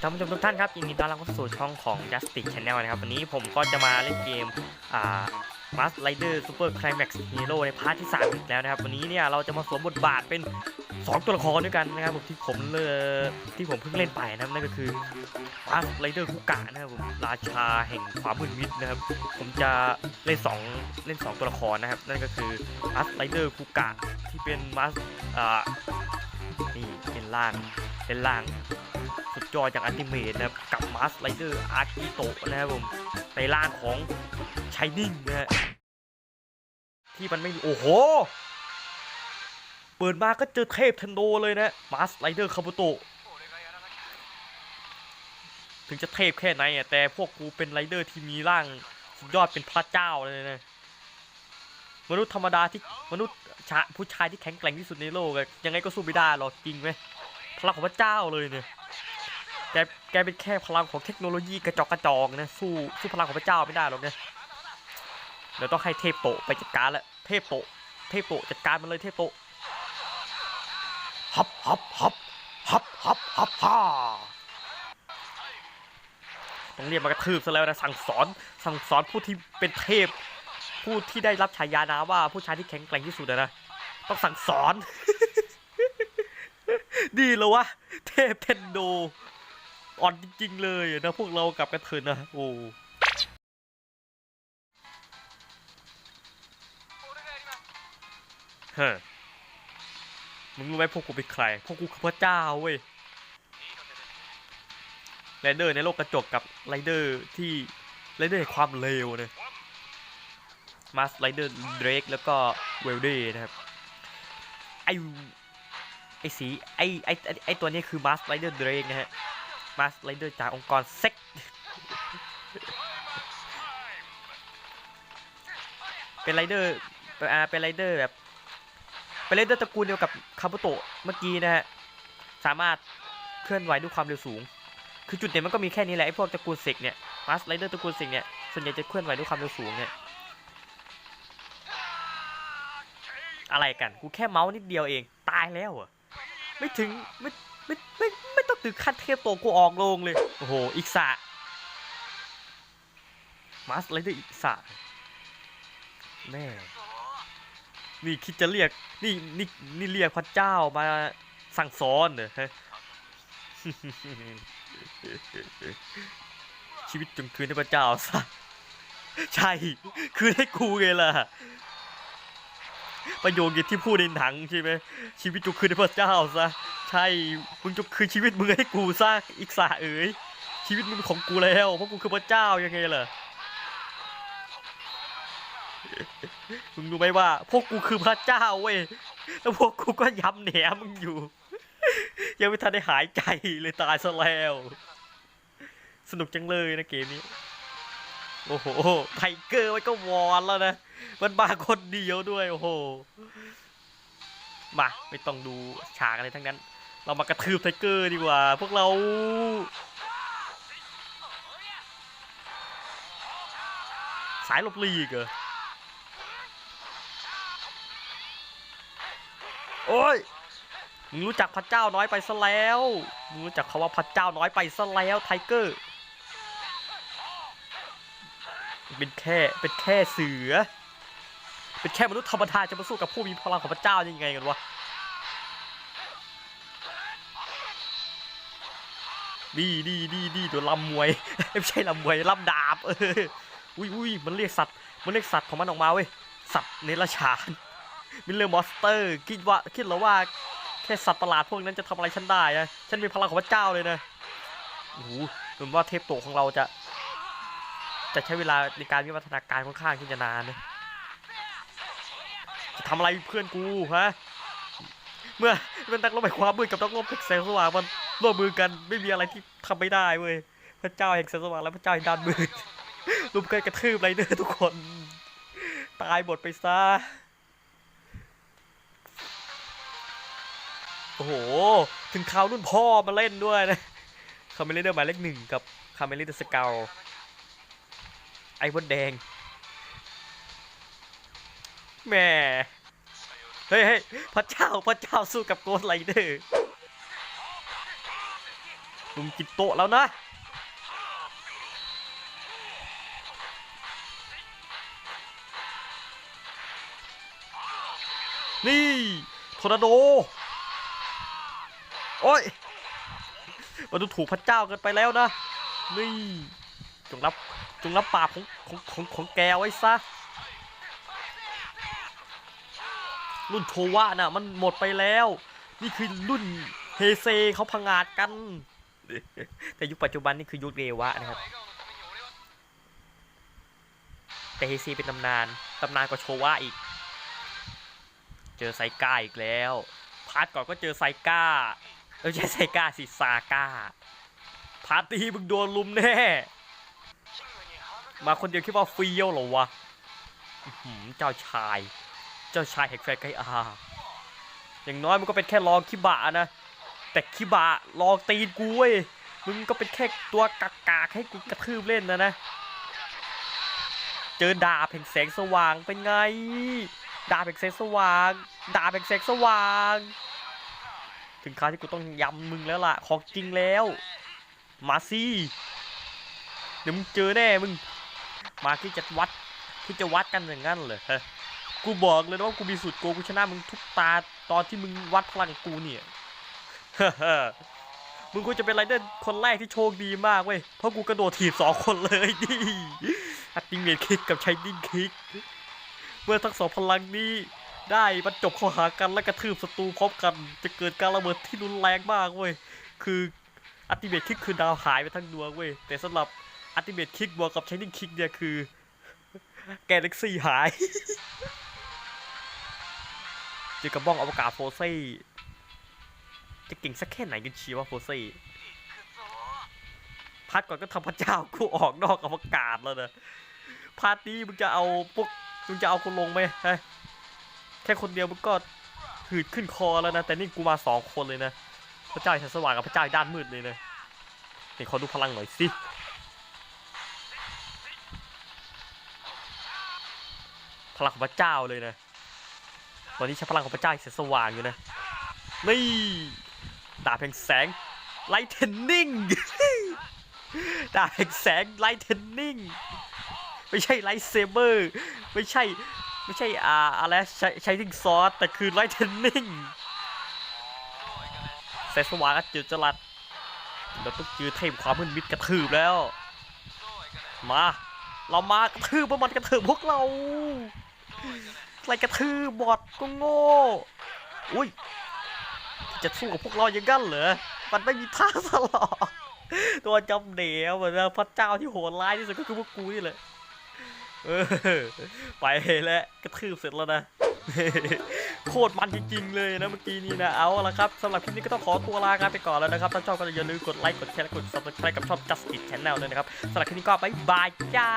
ท่านผู้ชมทุกท่านครับยินดีต้อนรับเข้าสู่ช่องของ Justice Channel นะครับวันนี้ผมก็จะมาเล่นเกมอ่า Mask Rider Super Climax Hero ในพาร์ทที่3อีกแล้วนะครับวันนี้เนี่ยเราจะมาสวมบทบาทเป็น 2 ตัวละครด้วยกันนะครับที่ผมเลอที่ผมเพิ่งเล่นไปนะครับนั่นก็คือ Mask Rider คุกะนะครับผมราชาแห่งความมืดมิดนะครับผมจะเล่น 2 เล่น 2 ตัวละครนะครับนั่นก็คือ Mask Rider คุกะที่เป็น Mask อ่านี่เป็นล่างเป็นล่าง ยอจากอนิเมตนะครับกับมาสไลเดอร์อาร์กิโตะนะครับผมในร่างของชายนิ่งนะฮะที่มันไม่มีโอ้โห เปิดมาก็เจอเทพเทนโดเลยนะมาสไลเดอร์คาบุโตะถึงจะเทพแค่ไหนอะแต่พวกกูเป็นไรเดอร์ที่มีร่างสุดยอดเป็นพระเจ้าเลยนะมนุษย์ธรรมดาที่มนุษย์ชาผู้ชายที่แข็งแกร่งที่สุดในโลกยังไงก็สู้ไม่ได้หรอกจริงไหมพลังของพระเจ้าเลยเนี่ย กแกเป็นแค่พลังของเทคโนโลยีกระจอกกระจอกนะสู้สู้พลังของพระเจ้าไม่ได้หรอกนะเดี๋ยวต้องให้เทพโตไปจัดการแล้วเทพโตเทพโตจัดการมันเลยเทพโตฮับฮับฮับฮับฮับฮับฮ่าต้องเรียกมากระทืบซะแล้วนะสั่งสอนสั่งสอนผู้ที่เป็นเทพ ผู้ที่ได้รับฉายานาว่าผู้ชายที่แข็งแกร่งที่สุดอะนะต้องสั่งสอนดีแล้ววะเทพเทนโด อ่อนจริงๆเลยนะพวกเรากลับกันเถอะนะโอ้เฮ้อมึงรู้ไหมพวกกูเป็นใคร พวกกูคือพระเจ้าเว้ยไรเดอร์ในโลกกระจกกับไรเดอร์ที่ไรเดอร์แห่งความเลวเนี่ยมาสไรเดอร์เดรกแล้วก็เวลเดย์นะครับ ไอไอสีไอไอไอ้ไอตัวนี้คือมาสไรเดอร์เดรกนะฮะ มาสไลเดอร์จากองค์กรเซ็กเป็นไรเดอร์อ่าเป็นไรเดอร์แบบเป็นไรเดอร์ตระกูลเดียวกับคาบุโตะเมื่อกี้นะฮะสามารถเคลื่อนไหวด้วยความเร็วสูง คือจุดเด่นมันก็มีแค่นี้แหละไอพวกตระกูลเซกเนี่ยมาสไลเดอร์ตระกูลเซกเนี่ยส่วนใหญ่จะเคลื่อนไหวด้วยความเร็วสูงเนี่ยอะไรกันกูแค่เมาส์นิดเดียวเองตายแล้วเหรอไม่ถึงไม่ไม่ไม่ ถึงขั้นเทพโตกูออกโรงเลย โอ้โห อีกสะมาสไลเดอร์อีกสะแม่นี่คิดจะเรียก นี่นี่นี่เรียกพระเจ้ามาสั่งสอนเหรอชีวิตจงคืนให้พระเจ้าซะใช่ คืนให้กูไงล่ะ ประโยคที่พูดในหนังใช่ไหมชีวิตจงคืนให้พระเจ้าซะใช่มึงจงคืนชีวิตมึงให้กูซะอีกสาเอ๋ยชีวิตมึงของกูแล้วเพราะกูคือพระเจ้ายังไงล่ะมึงรู้ไหมว่า พวกกูคือพระเจ้าเว้ยแล้วพวกกูก็ย้ำแหนมึงอยู่ ยังไม่ทันได้หายใจเลยตายซะแล้ว สนุกจังเลยนะเกมนี้ โอ้โหไทเกอร์มันก็วอนแล้วนะ มันมาคนเดียวด้วยโอ้โห มาไม่ต้องดูฉากอะไรทั้งนั้น เรามากระทืบไทเกอร์ดีกว่า พวกเรา สายลบลีกเหรอโอ้ย มึงรู้จักพระเจ้าน้อยไปซะแล้ว มึงรู้จักคาว่าพระเจ้าน้อยไปซะแล้วไทเกอร์ เป็นแค่เป็นแค่เสือ เป็นแค่มนุษย์ธรรมดาจะมาสู้กับผู้มีพลังของพระเจ้ายังไงกันวะดีดีดีดีตัวลำมวย ไม่ใช่ลำมวยลำดาบเอออุ้ยอุ้ยมันเรียกสัตว์มันเรียกสัตว์ของมันออกมาเว้ยสัตว์เนรชานมิลเลอร์มอสเตอร์คิดว่าคิดแล้วว่าแค่สัตว์ประหลาดพวกนั้นจะทำอะไรฉันได้อะฉันมีพลังของพระเจ้าเลยนะโอ้โหเหมือนว่าเทพโตของเราจะ จะใช้เวลาในการวิวัฒนาการค่อนข้างที่จะนานนะจะทำอะไรเพื่อนกูฮะเมื่อเป็นนักรบแห่งความมืดกับนักรบแห่งแสงสว่างมันร่วมมือกันไม่มีอะไรที่ทำไม่ได้เว้ยพระเจ้าแห่งแสงสว่างและพระเจ้าแห่งด้านมืดรุมกันกระทืบไรเดอร์ทุกคน ตายหมดไปซะโอ้โห ถึงคราวรุ่นพ่อมาเล่นด้วยนะคาเมเลเดอร์หมายเลขหนึ่งกับคาเมเลเดอร์สเกล ไอ้บดแดงแม่เฮ้ยเฮ้ยพระเจ้าพระเจ้าสู้กับโกสไลเดอร์ลุมกินโตแล้วนะนี่ทอร์นาโด โอ้ยมันดูถูกพระเจ้าเกินไปแล้วนะ นี่ จงรับ จงรับปากของของของของแกไว้ซะ รุ่นโชวะน่ะมันหมดไปแล้ว นี่คือรุ่นเฮเซเขาพังอาจกัน แต่ยุคปัจจุบันนี่คือยุคเรวะนะครับ แต่เฮเซเป็นตำนาน ตำนานกว่าโชวะอีก เจอไซก้าอีกแล้ว พาร์ทก่อนก็เจอไซก้าเออไม่ใช่ไซก้าสิซาก้าพาร์ทนี้มึงโดนลุมแน่ มาคนเดียวคิดว่าเฟี้ยวหรอวะหือเจ้าชาย เจ้าชายแห่งแฟนไกอาอย่างน้อยมันก็เป็นแค่ลองคิบะนะ แต่คิบะลองตีนกูเว้ยมึงก็เป็นแค่ตัวกากากๆให้กูกระทืบเล่นนะนะ เจอดาบแห่งแสงสว่างเป็นไง ดาบแห่งแสงสว่าง ดาบแห่งแสงสว่าง ถึงคราวที่กูต้องยำมึงแล้วล่ะ ของจริงแล้ว มาสิเดี๋ยวมึงเจอแน่มึง มาที่จะวัดที่จะวัดกันอย่างนั้นเหรอฮะกูบอกเลยนะว่ากูมีสูตรโกกูชนะมึงทุกตาตอนที่มึงวัดพลังกูเนี่ยมึงกูจะเป็นไรเดอร์คนแรกที่โชคดีมากเว้ย เพราะกูกระโดดถีบสองคนเลยดิอัดติเมดคิกกับชายดิ้งคิก เมื่อทั้งสองพลังนี้ได้บรรจบเข้าหากันและกระทืบศัตรูพร้อมกัน จะเกิดการระเบิดที่รุนแรงมากเว้ย คืออัติเมทคิกคือดาวหายไปทั้งดวงเว้ย แต่สำหรับ อัติเมทคิกบวกกับชายดิ้งคิกเนี่ยคือ แกเล็กซี่หายเจอกับบ้องอวกาศโฟซี่จะเก่งสักแค่ไหนกันชีว่าโฟซี่พัดก่อนก็ทำพระเจ้ากูออกนอกอวกาศแล้วนะพาร์ทนี้มึงจะเอาพวกมึงจะเอาคนลงไหมแค่คนเดียวมึงก็หืดขึ้นคอแล้วนะ แต่นี่กูมาสองคนเลยนะ พระเจ้าแห่งสงสว่างกับพระเจ้าด้านมืดเลยนะเดี๋ยวขอดูพลังหน่อยสิ พลังของพระเจ้าเลยนะ ตอนนี้ใช้พลังของพระเจ้าแสงสว่างอยู่นะ นี่ดาบแห่งแสงไลท์เทนนิ่งดาบแห่งแสงไลท์เทนนิ่งไม่ใช่ไลท์เซเบอร์ไม่ใช่ไม่ใช่อ่าอะไรใช้ใช้ทิ้งซอสแต่คือไลท์เทนนิ่งแสงสว่างก็จืดจรัสเราต้องจืดเทพความมืดมิดกระทืบแล้ว มา เรามากระทืบพวกมันกระทืบพวกเรา ไรกระทืบบอดก็โง่ อุ้ย จะสู้กับพวกเราอย่างนั้นเหรอ มันไม่มีท่าสลอตัวจำเดียวเหมือนพระเจ้าที่โหดร้ายที่สุดก็คือพวกกูนี่แหละเออไปแล้วกระทืบเสร็จแล้วนะโคตรมันจริงๆเลยนะเมื่อกี้นี้นะเอาละครับสำหรับคลิปนี้ก็ต้องขอตัวลากันไปก่อนแล้วนะครับ ถ้าชอบก็อย่าลืมกดไลค์กดแชร์กด subscribe กับช่อง Justice Channel ด้วยนะครับสำหรับคลิปนี้ก็บ๊ายบายจ้า